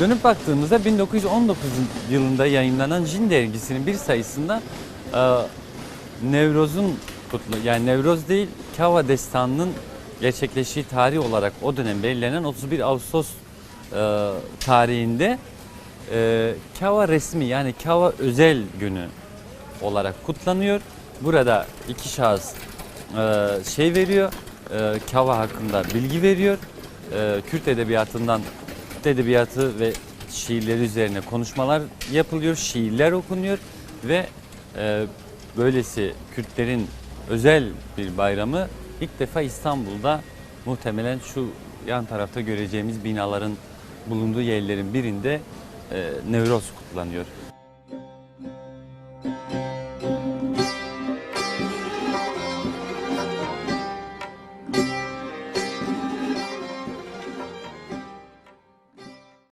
Dönüp baktığımızda 1919 yılında yayınlanan Jin dergisinin bir sayısında e, Nevroz'un kutlu yani Nevroz değil Kava destanının gerçekleştiği tarih olarak o dönem belirlenen 31 Ağustos e, tarihinde e, Kava resmi yani Kava özel günü olarak kutlanıyor. Burada iki şahıs e, şey veriyor, e, Kava hakkında bilgi veriyor. E, Kürt edebiyatından, Kürt edebiyatı ve şiirleri üzerine konuşmalar yapılıyor, şiirler okunuyor ve e, böylesi Kürtlerin özel bir bayramı ilk defa İstanbul'da muhtemelen şu yan tarafta göreceğimiz binaların bulunduğu yerlerin birinde e, Nevroz kutlanıyor.